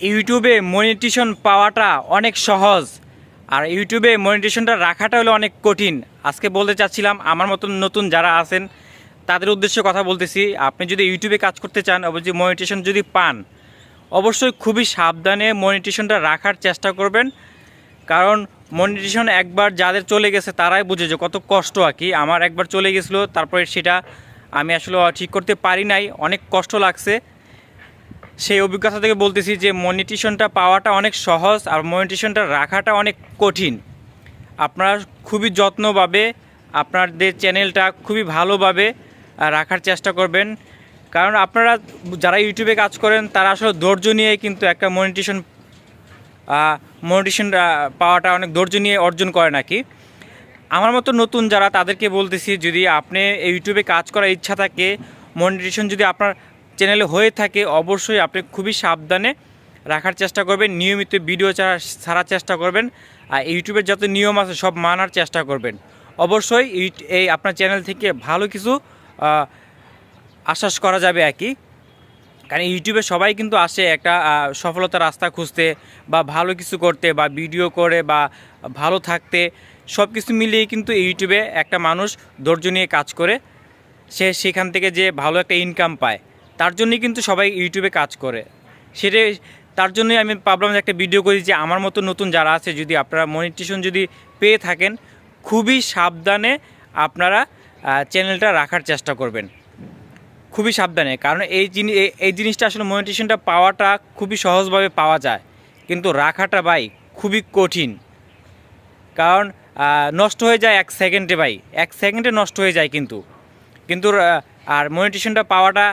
ইউটিউবে মনিটেশন পাওয়াটা অনেক সহজ। আর ইউটিউবে মনিটেশনটা রাখাটা হলো অনেক কঠিন। আজকে বলতে চাচ্ছিলাম, আমার মতন নতুন যারা আছেন, তাদের উদ্দেশ্যে কথা বলতেছি। আপনি যদি ইউটিউবে কাজ করতে চান, অবশ্যই মনিটেশন যদি পান, অবশ্যই খুবই সাবধানে মনিটেশনটা রাখার চেষ্টা করবেন। কারণ মনিটেশন একবার যাদের চলে গেছে, তারাই বুঝে যে কত কষ্ট আর কি। আমার একবার চলে গেছিল, তারপরে সেটা আমি আসলে ঠিক করতে পারি নাই। অনেক কষ্ট লাগছে। সেই অভিজ্ঞতা থেকে বলতেছি যে মনিটেশনটা পাওয়াটা অনেক সহজ আর মনিটেশনটা রাখাটা অনেক কঠিন। আপনারা খুবই যত্নভাবে আপনাদের চ্যানেলটা খুবই ভালোভাবে রাখার চেষ্টা করবেন। কারণ আপনারা যারা ইউটিউবে কাজ করেন, তারা আসলে ধৈর্য নিয়ে কিন্তু একটা মনিটেশন মনিটেশন পাওয়াটা অনেক ধৈর্য নিয়ে অর্জন করে নাকি। আমার মতো নতুন যারা তাদেরকে বলতেছি, যদি আপনি ইউটিউবে কাজ করার ইচ্ছা থাকে, মনিটেশন যদি আপনার চ্যানেলে হয়ে থাকে, অবশ্যই আপনি খুবই সাবধানে রাখার চেষ্টা করবেন, নিয়মিত ভিডিও ছাড়া, ছাড়ার চেষ্টা করবেন, আর ইউটিউবের যত নিয়ম আছে সব মানার চেষ্টা করবেন। অবশ্যই এই আপনার চ্যানেল থেকে ভালো কিছু আশ্বাস করা যাবে আর কি। কারণ ইউটিউবে সবাই কিন্তু আসে একটা সফলতার রাস্তা খুঁজতে বা ভালো কিছু করতে বা ভিডিও করে বা ভালো থাকতে সব কিছু মিলিয়ে কিন্তু ইউটিউবে একটা মানুষ ধৈর্য নিয়ে কাজ করে, সে সেখান থেকে যে ভালো একটা ইনকাম পায়। তার জন্যই কিন্তু সবাই ইউটিউবে কাজ করে। সেটা তার জন্যই আমি ভাবলাম যে একটা ভিডিও করি যে আমার মতো নতুন যারা আছে, যদি আপনারা মনিটেশন যদি পেয়ে থাকেন, খুবই সাবধানে আপনারা চ্যানেলটা রাখার চেষ্টা করবেন। খুবই সাবধানে, কারণ এই জিনিস এই জিনিসটা আসলে মনিটেশনটা পাওয়াটা খুবই সহজভাবে পাওয়া যায়। কিন্তু রাখাটা ভাই খুবই কঠিন। কারণ নষ্ট হয়ে যায় এক সেকেন্ডে ভাই। এক সেকেন্ডে নষ্ট হয়ে যায় কিন্তু। কিন্তু আর মনিটেশনটা পাওয়াটা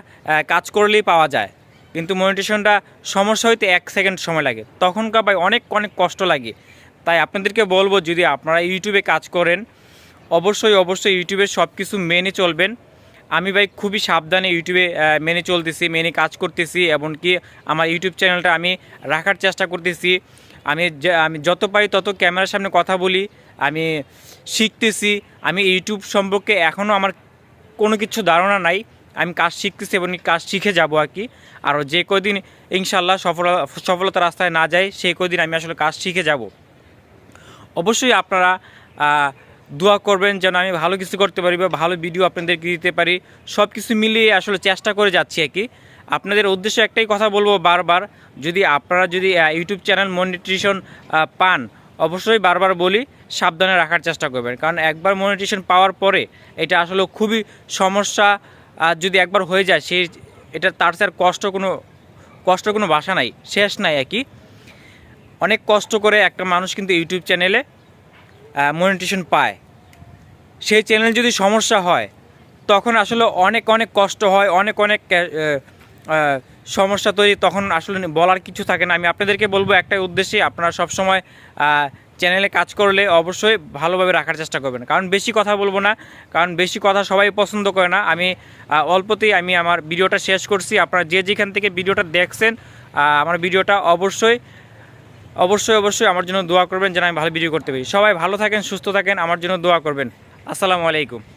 কাজ করলেই পাওয়া যায়। কিন্তু মনিটেশনটা সমস্যা হইতে এক সেকেন্ড সময় লাগে। তখনকার ভাই অনেক অনেক কষ্ট লাগে। তাই আপনাদেরকে বলব, যদি আপনারা ইউটিউবে কাজ করেন, অবশ্যই অবশ্যই ইউটিউবে সব কিছু মেনে চলবেন। আমি ভাই খুবই সাবধানে ইউটিউবে মেনে চলতেছি, মেনে কাজ করতেছি, এমনকি আমার ইউটিউব চ্যানেলটা আমি রাখার চেষ্টা করতেছি। আমি আমি যত পারি তত ক্যামেরার সামনে কথা বলি, আমি শিখতেছি। আমি ইউটিউব সম্পর্কে এখনও আমার কোনো কিছু ধারণা নাই। আমি কাজ শিখতেছি এবং কাজ শিখে যাব আর কি। আর যে কদিন ইনশাল্লাহ সফল সফলতা রাস্তায় না যায় সেই কদিন আমি আসলে কাজ শিখে যাব। অবশ্যই আপনারা দোয়া করবেন যেন আমি ভালো কিছু করতে পারি বা ভালো ভিডিও আপনাদেরকে দিতে পারি। সব কিছু মিলিয়ে আসলে চেষ্টা করে যাচ্ছি আর কি। আপনাদের উদ্দেশ্য একটাই কথা বলব বারবার, যদি আপনারা যদি ইউটিউব চ্যানেল মনিটেশন পান, অবশ্যই বারবার বলি সাবধানে রাখার চেষ্টা করবেন। কারণ একবার মনিটেশন পাওয়ার পরে এটা আসলে খুবই সমস্যা যদি একবার হয়ে যায় সেই এটা তার স্যার কষ্ট কোনো কষ্ট কোনো ভাষা নাই, শেষ নাই আর কি। অনেক কষ্ট করে একটা মানুষ কিন্তু ইউটিউব চ্যানেলে মনিটেশন পায়। সেই চ্যানেল যদি সমস্যা হয়, তখন আসলে অনেক অনেক কষ্ট হয়, অনেক অনেক সমস্যা তৈরি, তখন আসলে বলার কিছু থাকে না। আমি আপনাদেরকে বলব একটাই উদ্দেশ্যে, আপনারা সবসময় চ্যানেলে কাজ করলে অবশ্যই ভালোভাবে রাখার চেষ্টা করবেন। কারণ বেশি কথা বলব না, কারণ বেশি কথা সবাই পছন্দ করে না। আমি অল্পতেই আমি আমার ভিডিওটা শেষ করছি। আপনারা যে যেখান থেকে ভিডিওটা দেখছেন আমার ভিডিওটা অবশ্যই অবশ্যই অবশ্যই আমার জন্য দোয়া করবেন যেন আমি ভালো ভিডিও করতে পারি। সবাই ভালো থাকেন, সুস্থ থাকেন, আমার জন্য দোয়া করবেন। আসসালামু আলাইকুম।